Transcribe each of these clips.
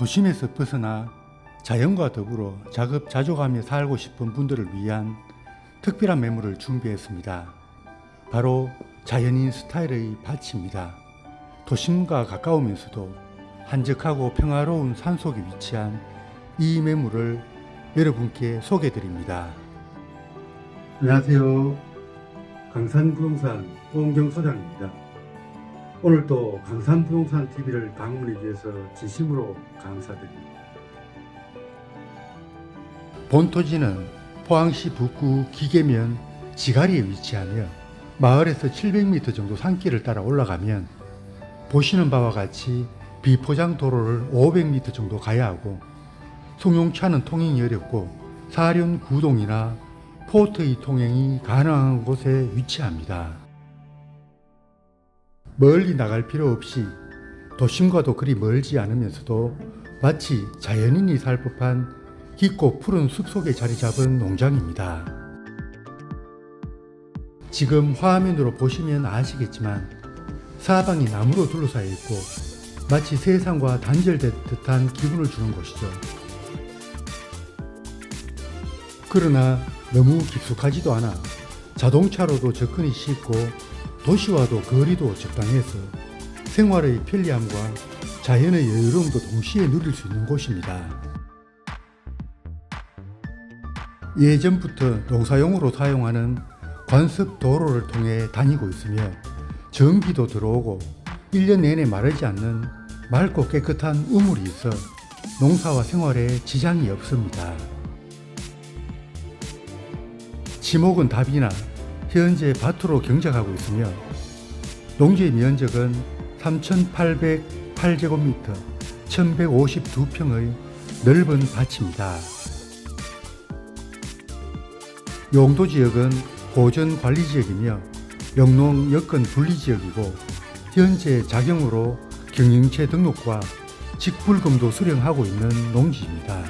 도심에서 벗어나 자연과 더불어 자급자족하며 살고 싶은 분들을 위한 특별한 매물을 준비했습니다. 바로 자연인 스타일의 밭입니다. 도심과 가까우면서도 한적하고 평화로운 산속에 위치한 이 매물을 여러분께 소개드립니다. 안녕하세요. 강산부동산 홍경 소장입니다. 오늘도 강산부동산 TV를 방문해 주셔서 진심으로 감사드립니다. 본토지는 포항시 북구 기계면 지가리에 위치하며 마을에서 700m 정도 산길을 따라 올라가면 보시는 바와 같이 비포장 도로를 500m 정도 가야 하고 송용차는 통행이 어렵고 사륜 구동이나 포트의 통행이 가능한 곳에 위치합니다. 멀리 나갈 필요 없이 도심과도 그리 멀지 않으면서도 마치 자연인이 살 법한 깊고 푸른 숲속에 자리 잡은 농장입니다. 지금 화면으로 보시면 아시겠지만 사방이 나무로 둘러싸여 있고 마치 세상과 단절된 듯한 기분을 주는 곳이죠. 그러나 너무 깊숙하지도 않아 자동차로도 접근이 쉽고 도시와도 거리도 적당해서 생활의 편리함과 자연의 여유로움도 동시에 누릴 수 있는 곳입니다. 예전부터 농사용으로 사용하는 관습 도로를 통해 다니고 있으며 전기도 들어오고 1년 내내 마르지 않는 맑고 깨끗한 우물이 있어 농사와 생활에 지장이 없습니다. 지목은 답이나 현재 밭으로 경작하고 있으며 농지의 면적은 3,808제곱미터 1,152평의 넓은 밭입니다. 용도 지역은 보전 관리 지역이며 영농 여건 분리 지역이고 현재 자경으로 경영체 등록과 직불금도 수령하고 있는 농지입니다.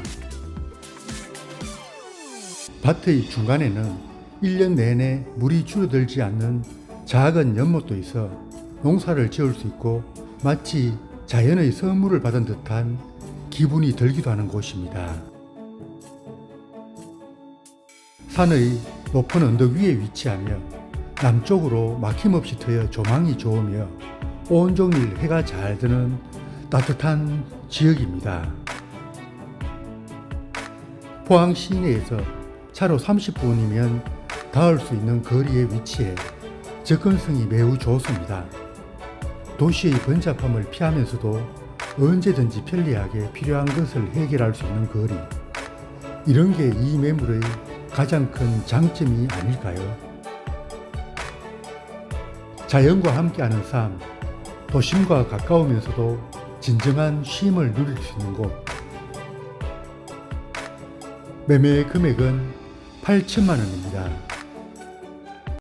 밭의 중간에는 1년 내내 물이 줄어들지 않는 작은 연못도 있어 농사를 지을 수 있고 마치 자연의 선물을 받은 듯한 기분이 들기도 하는 곳입니다. 산의 높은 언덕 위에 위치하며 남쪽으로 막힘없이 트여 조망이 좋으며 온종일 해가 잘 드는 따뜻한 지역입니다. 포항 시내에서 차로 30분이면 닿을 수 있는 거리에 위치해 접근성이 매우 좋습니다. 도시의 번잡함을 피하면서도 언제든지 편리하게 필요한 것을 해결할 수 있는 거리. 이런 게 이 매물의 가장 큰 장점이 아닐까요? 자연과 함께하는 삶, 도심과 가까우면서도 진정한 쉼을 누릴 수 있는 곳. 매매 금액은 8천만 원입니다.